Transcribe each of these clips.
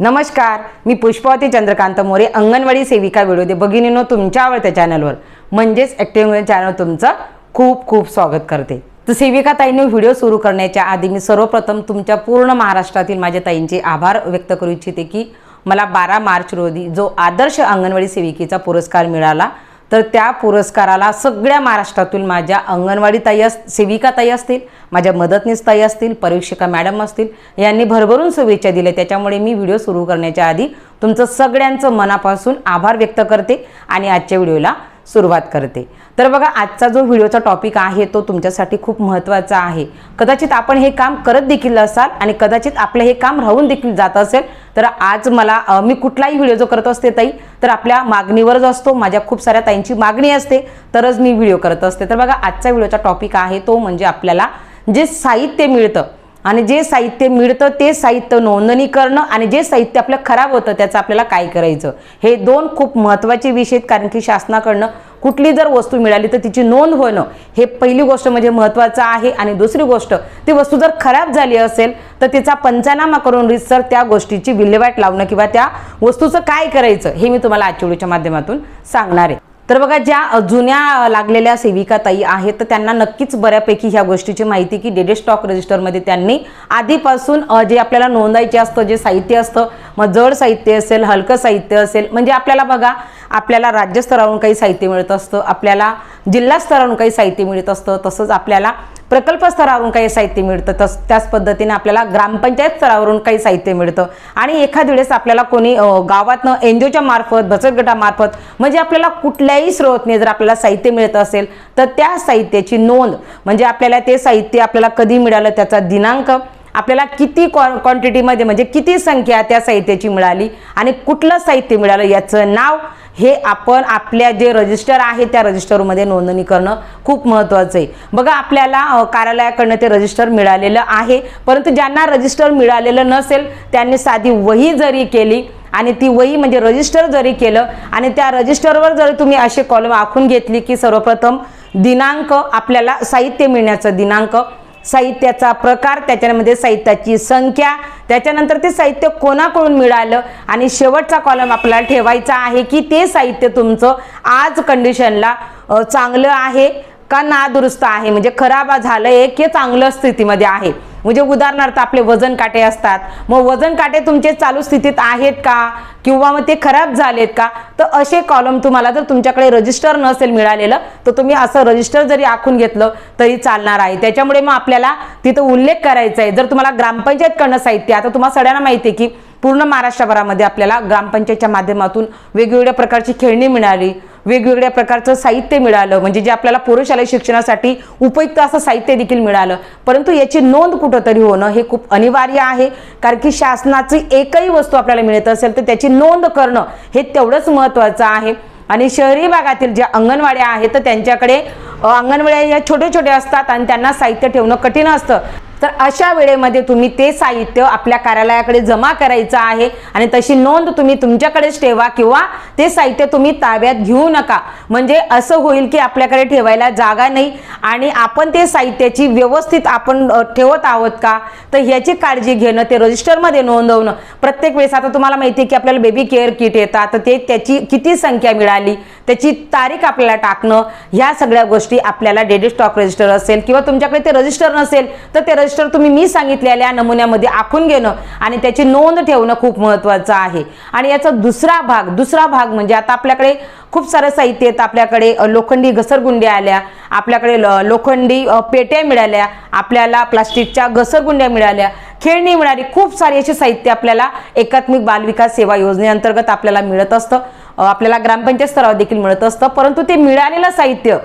नमस्कार मी पुष्पावती चंद्रकांत मोरे अंगणवाडी सेविका व्हिडिओ भगिनीनो तुमच्या आवडत्या चॅनलवर म्हणजेच ॲक्टिव्ह चॅनल तुमचं खूप खूप स्वागत करते. तर सेविका ताईंनी व्हिडिओ सुरू करण्याच्या आधी मी सर्वप्रथम तुमच्या पूर्ण महाराष्ट्रातील माझ्या ताईंचे आभार व्यक्त करू इच्छिते की मला बारा मार्च रोजी जो आदर्श अंगणवाडी सेविकेचा पुरस्कार मिळाला तर त्या पुरस्काराला सगळ्या महाराष्ट्रातून माझ्या अंगणवाडी ताई अस सेविका ताई असतील माझ्या मदतनीस ताई असतील परीक्षिका मॅडम असतील यांनी भरभरून शुभेच्छा दिल्या. त्याच्यामुळे मी व्हिडिओ सुरू करण्याच्या आधी तुमचं सगळ्यांचं मनापासून आभार व्यक्त करते आणि आजच्या व्हिडिओला सुरुवात करते. तर बघा आजचा जो व्हिडिओचा टॉपिक आहे तो तुमच्यासाठी खूप महत्त्वाचा आहे. कदाचित आपण हे काम करत देखील असाल आणि कदाचित आपलं हे काम राहून देखील जात असेल तर आज मला मी कुठलाही व्हिडिओ जो करत असते ताई तर आपल्या मागणीवरच असतो माझ्या खूप साऱ्या ताईंची मागणी असते तरच मी व्हिडिओ करत असते. तर बघा आजचा व्हिडिओचा टॉपिक आहे तो म्हणजे आपल्याला जे साहित्य मिळतं आणि जे साहित्य मिळतं ते साहित्य नोंदणी करणं आणि जे साहित्य आपलं खराब होतं त्याचं आपल्याला काय करायचं? हे दोन खूप महत्त्वाचे विषय आहेत कारण की शासनाकडनं कुठली जर वस्तू मिळाली तर तिची नोंद होणं हे पहिली गोष्ट म्हणजे महत्त्वाचं आहे. आणि दुसरी गोष्ट ती वस्तू जर खराब झाली असेल तर तिचा पंचनामा करून रितसर त्या गोष्टीची विल्हेवाट लावणं किंवा त्या वस्तूचं काय करायचं हे मी तुम्हाला आजच्या व्हिडिओच्या माध्यमातून सांगणार आहे. तर बघा ज्या जुन्या लागलेल्या सेविका ताई आहेत तर त्यांना नक्कीच बऱ्यापैकी ह्या गोष्टीची माहिती की डेडे स्टॉक रजिस्टरमध्ये त्यांनी आधीपासून जे आपल्याला नोंदायचे असतं जे साहित्य असतं मग जड साहित्य असेल हलकं साहित्य असेल म्हणजे आपल्याला बघा आपल्याला राज्यस्तरावरून काही साहित्य मिळत असतं आपल्याला जिल्हा स्तरावरून काही साहित्य मिळत असतं तसंच आपल्याला प्रकल्प स्तरावरून काही साहित्य मिळतं तस त्याच पद्धतीने आपल्याला ग्रामपंचायत स्तरावरून काही साहित्य मिळतं. आणि एखाद वेळेस आपल्याला कोणी गावातनं एन जी ओच्या मार्फत बचत गटामार्फत म्हणजे आपल्याला कुठल्याही स्रोतने जर आपल्याला साहित्य मिळत असेल तर त्या साहित्याची नोंद म्हणजे आपल्याला ते साहित्य आपल्याला कधी मिळालं त्याचा दिनांक आपल्याला किती क्वा क्वांटिटीमध्ये म्हणजे किती संख्या त्या साहित्याची मिळाली आणि कुठलं साहित्य मिळालं याचं नाव हे आपण आपल्या जे रजिस्टर आहे त्या रजिस्टरमध्ये नोंदणी करणं खूप महत्त्वाचं आहे. बघा आपल्याला कार्यालयाकडनं ते रजिस्टर मिळालेलं आहे परंतु ज्यांना रजिस्टर मिळालेलं नसेल त्यांनी साधी वही जरी केली आणि ती वही म्हणजे रजिस्टर जरी केलं आणि त्या रजिस्टरवर जर तुम्ही असे कॉलम आखून घेतली की सर्वप्रथम दिनांक आपल्याला साहित्य मिळण्याचं दिनांक साहित्याचा प्रकार त्याच्यामध्ये साहित्याची संख्या त्याच्यानंतर ते साहित्य कोणाकडून मिळालं आणि शेवटचा कॉलम आपल्याला ठेवायचा आहे की ते साहित्य तुमचं आज कंडिशनला चांगलं आहे का नादुरुस्त आहे? म्हणजे खराब झालं आहे की चांगलं स्थितीमध्ये आहे. म्हणजे उदाहरणार्थ आपले वजन काटे असतात. मग वजन काटे तुमचे चालू स्थितीत आहेत का? किंवा मग ते खराब झालेत का? तर असे कॉलम तुम्हाला जर तुमच्याकडे रजिस्टर नसेल मिळालेलं तर तुम्ही असं रजिस्टर जरी आखून घेतलं तरी चालणार आहे. त्याच्यामुळे मग आपल्याला तिथं उल्लेख करायचा आहे. जर तुम्हाला ग्रामपंचायतकडनं साहित्य आता तुम्हाला सगळ्यांना माहिती आहे की पूर्ण महाराष्ट्रभरामध्ये आपल्याला ग्रामपंचायतच्या माध्यमातून वेगवेगळ्या प्रकारची खेळणी मिळाली. वेगवेगळ्या प्रकारचं साहित्य मिळालं. म्हणजे जे आपल्याला पुरुषालय शिक्षणासाठी उपयुक्त असं साहित्य देखील मिळालं. परंतु याची नोंद कुठंतरी होणं हे खूप अनिवार्य आहे. कारण की शासनाची एकही वस्तू आपल्याला मिळत असेल तर त्याची नोंद करणं हे तेवढंच महत्त्वाचं आहे. आणि शहरी भागातील ज्या अंगणवाड्या आहेत तर त्यांच्याकडे अंगणवाड्या या छोटे छोटे असतात आणि त्यांना साहित्य ठेवणं कठीण असतं. तर अशा वेळेमध्ये तुम्ही ते साहित्य आपल्या कार्यालयाकडे जमा करायचं आहे आणि तशी नोंद तुम्ही तुमच्याकडेच ठेवा किंवा ते साहित्य तुम्ही ताब्यात घेऊ नका. म्हणजे असं होईल की आपल्याकडे ठेवायला जागा नाही आणि आपण ते साहित्याची व्यवस्थित आपण ठेवत आहोत का? तर ह्याची काळजी घेणं ते रजिस्टरमध्ये नोंदवणं. प्रत्येक वेळेस आता तुम्हाला माहिती आहे की आपल्याला बेबी केअर किट येतात. तर ते त्याची किती संख्या मिळाली? त्याची तारीख आपल्याला टाकणं ह्या सगळ्या गोष्टी आपल्याला डेडी स्टॉक रजिस्टर असेल किंवा तुमच्याकडे ते रजिस्टर नसेल तर ते रजिस्टर तुम्ही मी सांगितलेल्या नमुन्यामध्ये आखून घेणं आणि त्याची नोंद ठेवणं खूप महत्त्वाचं आहे. आणि याचा दुसरा भाग दुसरा भाग म्हणजे आता आपल्याकडे खूप सारं साहित्य येतं. आपल्याकडे लोखंडी घसरगुंड्या आल्या आपल्याकडे ल- लोखंडी पेट्या मिळाल्या आपल्याला प्लास्टिकच्या घसरगुंड्या मिळाल्या. खेळणी मिळाली खूप सारी अशी साहित्य आपल्याला एकात्मिक बालविकास सेवा योजनेअंतर्गत आपल्याला मिळत असतं. आपल्याला ग्रामपंचायत स्तरावर देखील मिळत असतं परंतु ते मिळालेलं साहित्य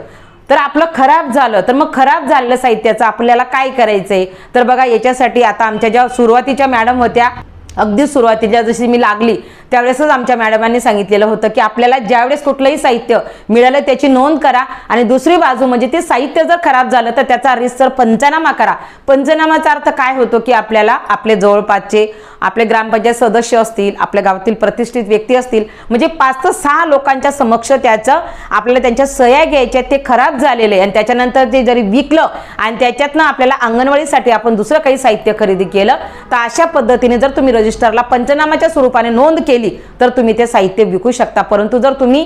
तर आपलं खराब झालं तर मग खराब झालेलं साहित्याचं आपल्याला काय करायचंय? तर बघा याच्यासाठी आता आमच्या ज्या सुरुवातीच्या मॅडम होत्या अगदी सुरुवातीला जशी मी लागली त्यावेळेसच आमच्या मॅडमांनी सांगितलेलं होतं की आपल्याला ज्यावेळेस कुठलंही साहित्य मिळालं त्याची नोंद करा. आणि दुसरी बाजू म्हणजे ते साहित्य जर खराब झालं तर त्याचा रिसर पंचनामा करा. पंचनामाचा अर्थ काय होतो की आपल्याला आपले जवळपासचे आपले ग्रामपंचायत सदस्य असतील आपल्या गावातील प्रतिष्ठित व्यक्ती असतील म्हणजे पाच ते सहा लोकांच्या समक्ष त्याचं आपल्याला त्यांच्या सह्या घ्यायच्या ते खराब झालेले आणि त्याच्यानंतर ते जरी विकलं आणि त्याच्यातनं आपल्याला अंगणवाडीसाठी आपण दुसरं काही साहित्य खरेदी केलं तर अशा पद्धतीने जर तुम्ही रजिस्टरला पंचनामाच्या स्वरूपाने नोंद केली तर तुम्ही ते साहित्य विकू शकता. परंतु जर तुम्ही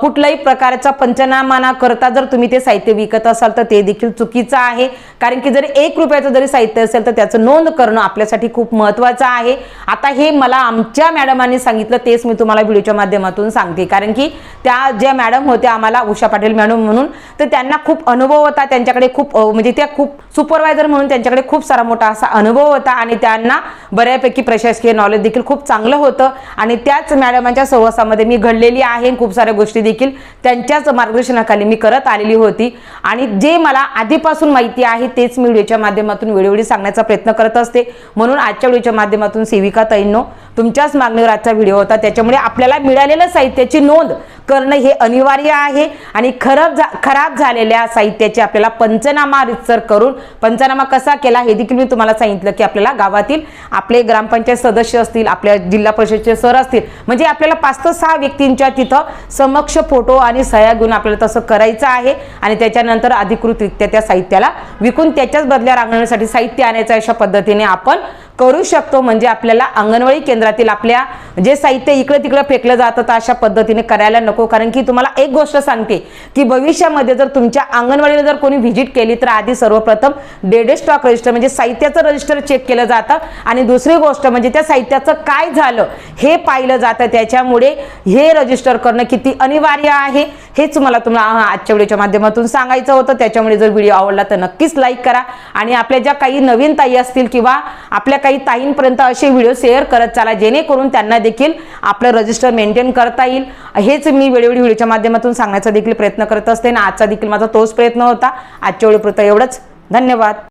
कुठल्याही प्रकारचा पंचनामा करता जर तुम्ही ते साहित्य विकत असाल तर ते देखील चुकीचं आहे. कारण की जर एक रुपयाचं जरी साहित्य असेल तर त्याचं नोंद करणं आपल्यासाठी खूप महत्त्वाचं आहे. आता हे मला आमच्या मॅडमांनी सांगितलं तेच मी तुम्हाला व्हिडिओच्या माध्यमातून सांगते. कारण की त्या ज्या मॅडम होत्या आम्हाला उषा पाटील मॅडम म्हणून तर त्यांना खूप अनुभव होता त्यांच्याकडे खूप म्हणजे त्या खूप सुपरवायझर म्हणून त्यांच्याकडे खूप सारा मोठा असा अनुभव होता. आणि त्यांना बऱ्यापैकी प्रशासकीय नॉलेज देखील खूप चांगलं होतं. आणि त्याच मॅडमांच्या सहवासामध्ये मी घडलेली आहे खूप साऱ्या गोष्टी देखील त्यांच्याच मार्गदर्शनाखाली मी करत आलेली होती. आणि जे मला आधीपासून माहिती आहे तेच मी व्हिडिओच्या माध्यमातून वेळोवेळी सांगण्याचा प्रयत्न करत असते. म्हणून आजच्या व्हिडिओच्या माध्यमातून सेविका तैनो तुमच्याच मागणीवर आजचा व्हिडिओ होता. त्याच्यामुळे आपल्याला मिळालेल्या साहित्याची नोंद करणं हे अनिवार्य आहे आणि खराब झा खराब झालेल्या साहित्याची आपल्याला पंचनामा रितसर करून पंचनामा कसा केला हे देखील मी तुम्हाला सांगितलं की आपल्याला गावातील आपले ग्रामपंचायत सदस्य असतील आपल्या जिल्हा परिषदचे सर असतील म्हणजे आपल्याला पाच ते सहा व्यक्तींच्या तिथं समक्ष फोटो आणि सह्या घेऊन आपल्याला तसं करायचं आहे. आणि त्याच्यानंतर अधिकृतरित्या त्या साहित्याला विकून त्याच्याच बदल्या रांगण्यासाठी साहित्य आणायचं अशा पद्धतीने आपण करू शकतो. म्हणजे आपल्याला अंगणवाडी केंद्रातील आपल्या जे साहित्य इकडे तिकडे फेकलं जातं तर अशा पद्धतीने करायला नको. कारण की तुम्हाला एक गोष्ट सांगते की भविष्यामध्ये जर तुमच्या अंगणवाडीला जर कोणी व्हिजिट केली तर आधी सर्वप्रथम डेडे स्टॉक रजिस्टर म्हणजे साहित्याचं रजिस्टर चेक केलं जातं. आणि दुसरी गोष्ट म्हणजे त्या साहित्याचं काय झालं हे पाहिलं जातं. त्याच्यामुळे हे रजिस्टर करणं किती अनिवार्य आहे हेच मला तुम्हाला आजच्या व्हिडिओच्या माध्यमातून सांगायचं होतं. त्याच्यामुळे जर व्हिडिओ आवडला तर नक्कीच लाईक करा. आणि आपल्या ज्या काही नवीन ताई असतील किंवा आपल्या काही ताईंपर्यंत असे व्हिडिओ शेअर करत चाला. जेणेकरून त्यांना देखील आपलं रजिस्टर मेंटेन करता येईल. हेच मी वेळोवेळी व्हिडिओच्या माध्यमातून सांगण्याचा देखील प्रयत्न करत असते. आणि आजचा देखील माझा तोच प्रयत्न होता. आजच्या वेळेपुरता एवढंच. धन्यवाद.